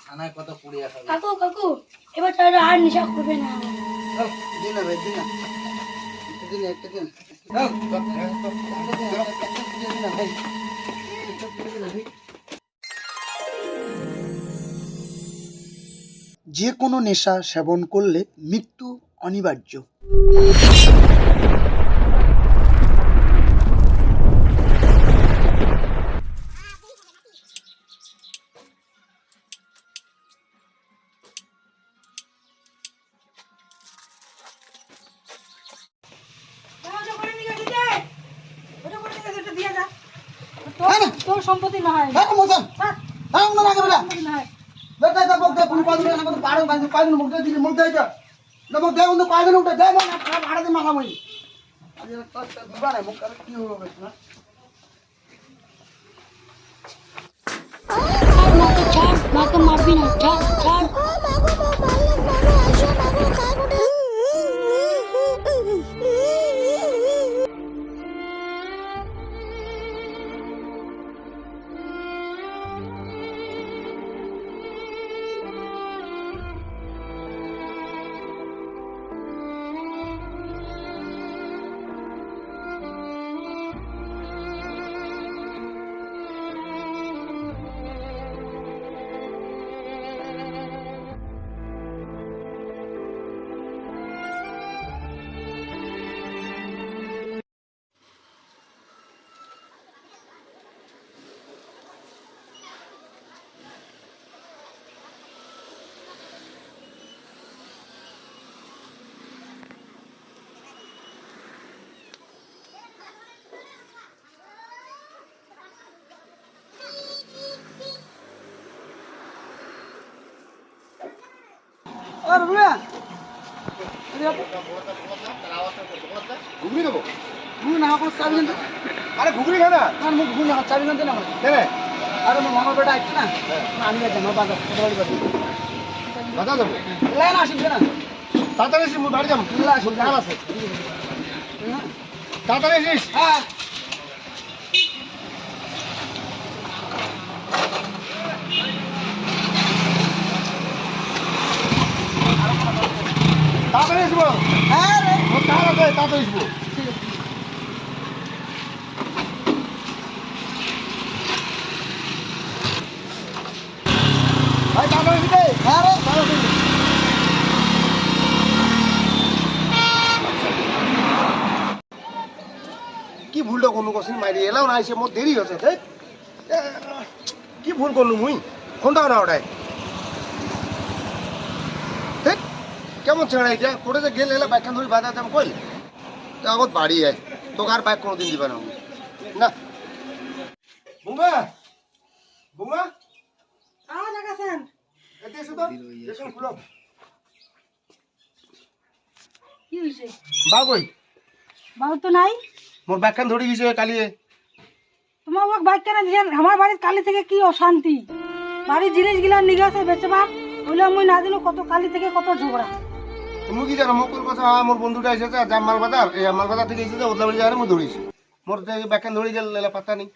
থানায় কত কাকু কাকু এবার আর নেশা করবে না। দিন দিন। দিন একটা দিন ভাই। যে কোনো নেশা সেবন করলে মৃত্যু অনিবার্য। তোর সম্পত্তি না হয় হ্যাঁ মোসন হ্যাঁ না লাগে বেটা না বেটা দা বক দে পুন পাঁচ দিন আমাদের বারো পাঁচ পাঁচ মুখ দিয়ে মুখ দিয়ে যা না মুখ দিয়ে পাঁচ দিন উঠে দে মানে ভাড়া দিন মাথা মই আজ তো দুবা না মুখ কি হবে না? মাকে মারবি না আর বুয়া ঘুগনি দেবো মুখ না কোনো চাবি জানতে আরে ঘুগনি খা না? আর মুখ ঘুম না চাবি জানতে না কেনে আরে মোর মামার বেটা আইছে না। আমি যাই আমার বাজার বাড়ি বাড়ি বাজা যাব? লাইন আসিবে না। তাড়াতাড়ি মুই বাড়ি যাব। আসিবে কাজ আছে। তাড়াতাড়ি এসিস হ্যাঁ। তাড়াতাড়ি আসব? হ্যাঁ রে। মোর আছে তাড়াতাড়ি আসব। ভাই তাড়াতাড়ি আসবি হ্যাঁ রে। কি ভুলটা কোনো কছিন মাইরি? এলাও না এসে মোর দেরি হচ্ছে কি ভুল করলু মুই? ফোনটাও না ওটাই দেখ কেমন ছেড়া এটা কোটে যে গেল এলা বাইকখান ধরে বাধা দাম কইল। তো আগত বাড়ি আয়। তোকে আর বাইক কোনোদিন দিবা না না। বুমা! বুমা! এতে এসো তো। দেখুন খুলো। কি তো নাই। মোর বাইকখান ধরে গেছে কালিয়ে তোমার বাইক কেন দিয়েছেন আমার বাড়ির কালি থেকে কি অশান্তি? বাড়ির জিনিস গিলা নিগাছে বেচবার। বলে আমি না দিল কত কালি থেকে কত ঝগড়া। কি জানো মুকুর কথা আমার বন্ধুটা এসেছে জাম মালবাজার এই মালবাজার থেকে এসেছে ওদলাবাড়ি যাওয়ার মুই ধরেছি মোর ব্যাখ্যান ধরে গেল এলা পাত্তা নেই।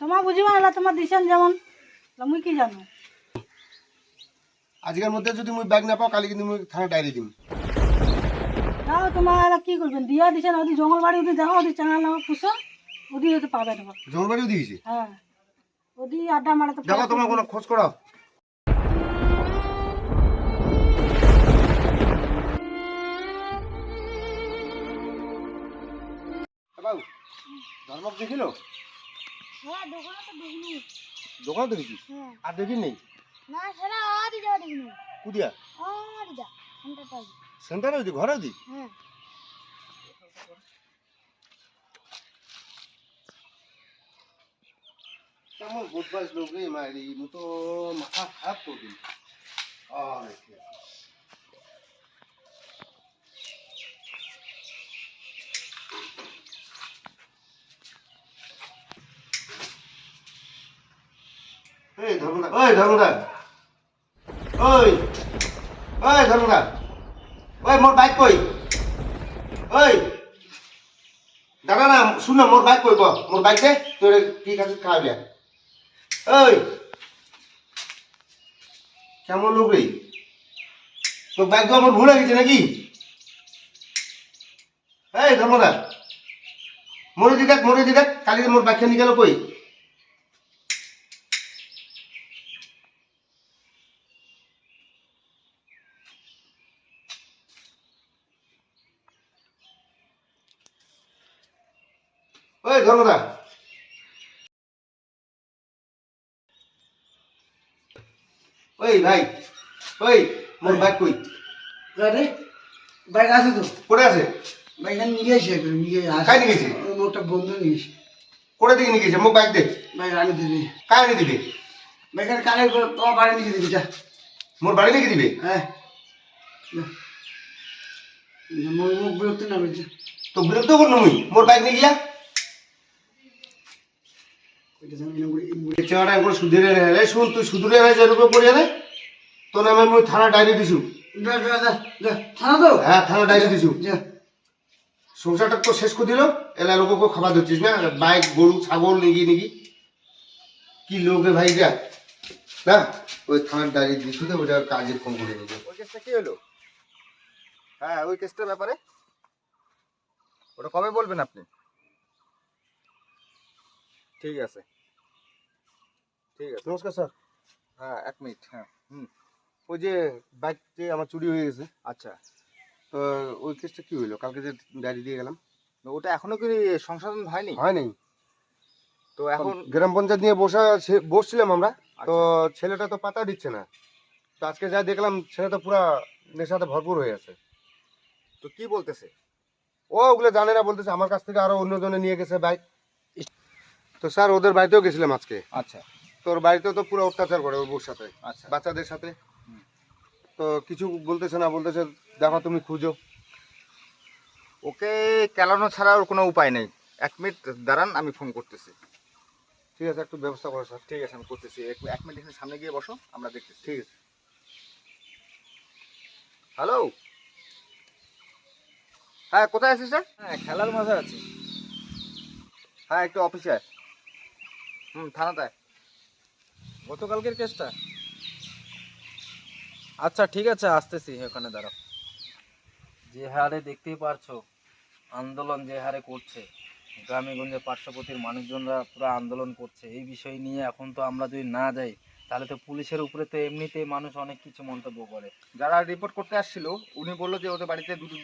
তোমার বুঝিবা না তোমার দিছেন যেমন মুই কি জানো? আজকের মধ্যে যদি মুই ব্যাগ না পাও কালি কিন্তু মুই থানা ডায়েরি দিম। তাও তোমার এরা কি করবেন দিয়া দিছেন ওদি জঙ্গল বাড়ি ওদি দেখো ওদি চ্যানেল আমার পুষো ওদি হয়তো পাবে তোমার জলবাড়িও দিয়েছি হ্যাঁ ওদি আড্ডা মারে তো দেখো তোমার কোনো খোঁজ করাও দেখিল? দোকানে হ্যাঁ। আর দেখি নেই কুদিয়া? সেন্টারে দি ঘরে দি হ্যাঁ। কেমন বদমাস লোক রে মায়েরি মু তো মাথা খারাপ করে দিল। আরে এই ধর্মদা ওই ধর্মদা ওই ওই ধর্মদা ওই মোর বাইক কই? ওই দাদা না, শুন না, মোর বাইক কই ক? মোর বাইক দে, তোর কি কাছে খাওয়া ওই কেমন লোক রে? তোর ব্যাগ তো আমার ভুলে গেছে নাকি? এই ধর্মদা মরে দি দেখ, মরে দি দেখ কালি মোর নিয়ে গেল কই? ওই ধর্মদা ওই ভাই ওই মোর ব্যাগ কই? রে বাইক আছে তো। কোটে আছে? বাইক নিয়ে এসে নিয়ে কাই নিয়ে গেছে? বন্ধু নিয়ে এসে কোটে দিকে নিয়ে গেছে? মোর ব্যাগ দে। বাইক আনি দিবি? কায় আনি দিবে কানে তোমার বাড়ি নিয়ে দিবি যা। মোর বাড়ি নাকি দিবে? হ্যাঁ। মুখ মুখ বিরক্তি না তো বিরক্ত মুই? মোর বাইক নিয়ে গিয়া? সুধীরে রে শুন তুই সুধীরে রে যেরকম পড়িয়া রে তোর নামে মুই থানা ডায়েরি দিছু। থানা তো হ্যাঁ থানা ডায়েরি দিছু। যা। সংসারটা তো শেষ করে দিল। এলা লোককে খাবার দিচ্ছিস না? বাইক গরু ছাগল নিগি নিগি। কি লোকে ভাই যা না ওই থানার ডায়েরি দিছু তো ওটা কাজে ফোন করে নিবি ওই কেসটা কি হলো? হ্যাঁ ওই কেসটার ব্যাপারে? ওটা কবে বলবেন আপনি? ঠিক আছে। ঠিক আছে। নমস্কার স্যার। হ্যাঁ এক মিনিট হ্যাঁ হুম। ওই যে বাইক যে আমার চুরি হয়ে গেছে। আচ্ছা। তো ওই কেসটা কি হইল? কালকে যে ডায়েরি দিয়ে গেলাম। ওটা এখনও কি সংশোধন হয়নি? হয় নাই তো এখন গ্রাম পঞ্চায়েত নিয়ে বসা বসছিলাম আমরা। তো ছেলেটা তো পাতা দিচ্ছে না। তো আজকে যা দেখলাম ছেলেটা পুরা নেশাতে ভরপুর হয়ে আছে। তো কি বলতেছে? ও ওগুলো জানে না বলতেছে আমার কাছ থেকে আরও অন্যজনে নিয়ে গেছে বাইক। তো স্যার ওদের বাড়িতেও গেছিলাম আজকে। আচ্ছা। তোর বাড়িতে তো পুরো অত্যাচার করে ওর বউর সাথে আচ্ছা। বাচ্চাদের সাথে। তো কিছু বলতেছে না বলতেছে দেখো তুমি খুঁজো। ওকে কেলানো ছাড়া ওর কোনো উপায় নেই। এক মিনিট দাঁড়ান আমি ফোন করতেছি। ঠিক আছে একটু ব্যবস্থা করো স্যার। ঠিক আছে আমি করতেছি। এক এক মিনিট এখানে সামনে গিয়ে বসো আমরা দেখতেছি। ঠিক আছে। হ্যালো? হ্যাঁ কোথায় আছিস স্যার? হ্যাঁ খেলার মাঝে আছি। হ্যাঁ একটু অফিসে হুম থানাতে। গতকালকের কেসটা আচ্ছা ঠিক আছে আসতেছি ওখানে দাঁড়াও। যে হারে দেখতেই পারছ আন্দোলন যে হারে করছে গ্রামে গঞ্জে পার্শ্ববর্তীর মানুষজনরা পুরো আন্দোলন করছে এই বিষয় নিয়ে এখন তো আমরা যদি না যাই তাহলে তো পুলিশের উপরে তো এমনিতেই মানুষ অনেক কিছু মন্তব্য করে। যারা রিপোর্ট করতে আসছিল উনি বলল যে ওদের বাড়িতে দুটো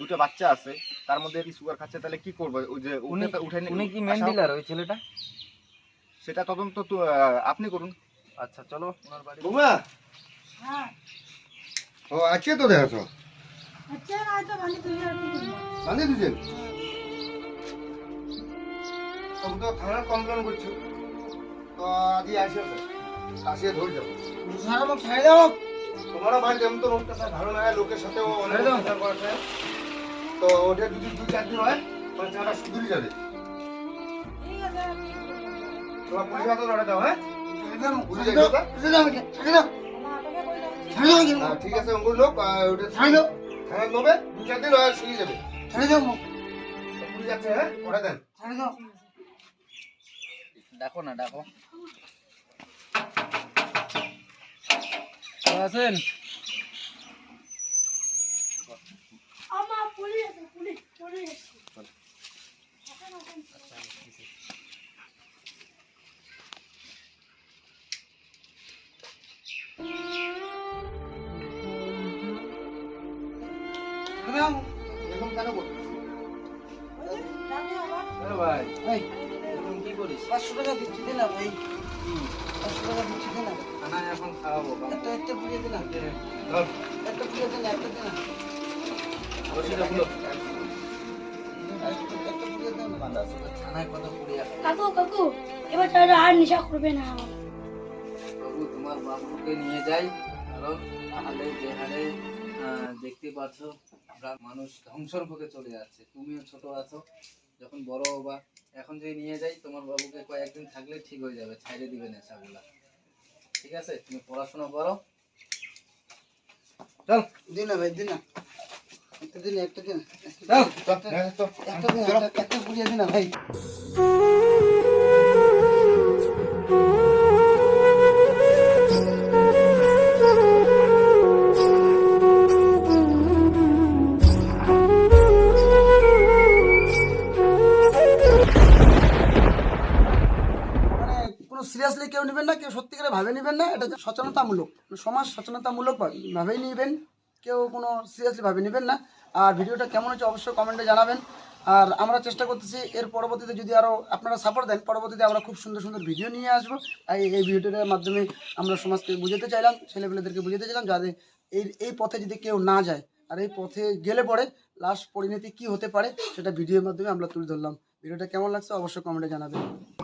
দুটো বাচ্চা আছে তার মধ্যে সুগার খাচ্ছে তাহলে কি করবে? ওই যে উনি উঠে উনি কি মেন ডিলার ওই ছেলেটা? সেটা তদন্ত তো আপনি করুন। আচ্ছা চলো ওনার বাড়ি। বৌমা! হ্যাঁ। ও আছে তো দেখো আচ্ছা না তো ভালো তুই দুজন? তুমি তো থানার কমপ্লেন করছ। তো আজই আসে আসিয়ে ধরে যাব। সারা মুখ ছাড়ে দাও। তোমারও যেমন তো অত্যাচার ভালো না হয় লোকের সাথেও অনেক তো ওটা যদি দুই চার দিন হয় বাচ্চাটা শুধুই যাবে। ঠিক আছে অঙ্কুর লোক ওটা ছেড়ে দাও। থানায় নেবে দু চার দিন হয় শুয়ে যাবে। ছেড়ে দাও পুলিশ যাচ্ছে হ্যাঁ? ওটা দেন। ছেড়ে দাও। ডাকো না ডাকো আছেন আমার পুলিশ আছে পুলিশ পুলিশ। ছেড়ে দাও এরকম কেন করছ ভাই এই এরকম কি করিস? পাঁচশো টাকা দিচ্ছি দে না পাঁচশো টাকা দিচ্ছি দে খানা এখন খাওয়াবো একটা একটা পুড়িয়ে দে ধর। একটা পুড়িয়ে কাকু কাকু এবার তারা আর নেশা করবে না। প্রভু তোমার বাবুকে নিয়ে যাই কারণ তাহলে যে হারে দেখতে পাচ্ছ গ্রাম- মানুষ ধ্বংসর মুখে চলে যাচ্ছে। তুমিও ছোট আছো যখন বড় হবা এখন যদি নিয়ে যাই তোমার বাবুকে কয়েকদিন থাকলে ঠিক হয়ে যাবে ছাইড়ে দিবে নেশাগুলা ঠিক আছে? তুমি পড়াশোনা করো। চল। দিন না ভাই দিন না। একটা দিন একটা দিন। চল। একটা দিন একটা- একটা দিন। না ভাই ভাবে নেবেন না, এটা সচেতনতামূলক। সমাজ সচেতনতামূলক ভাবেই নেবেন। কেউ কোনো সিরিয়াসলি ভাবে নেবেন না। আর ভিডিওটা কেমন হচ্ছে অবশ্যই কমেন্টে জানাবেন। আর আমরা চেষ্টা করতেছি, এর পরবর্তীতে যদি আরও আপনারা সাপোর্ট দেন, পরবর্তীতে আমরা খুব সুন্দর সুন্দর ভিডিও নিয়ে আসব। এই ভিডিওটার মাধ্যমে আমরা সমাজকে বুঝাতে চাইলাম, ছেলেপেলেদেরকে বুঝাতে চাইলাম, যাতে এই এই পথে যদি কেউ না যায়, আর এই পথে গেলে পরে লাস্ট পরিণতি কি হতে পারে, সেটা ভিডিওর মাধ্যমে আমরা তুলে ধরলাম। ভিডিওটা কেমন লাগছে অবশ্যই কমেন্টে জানাবেন।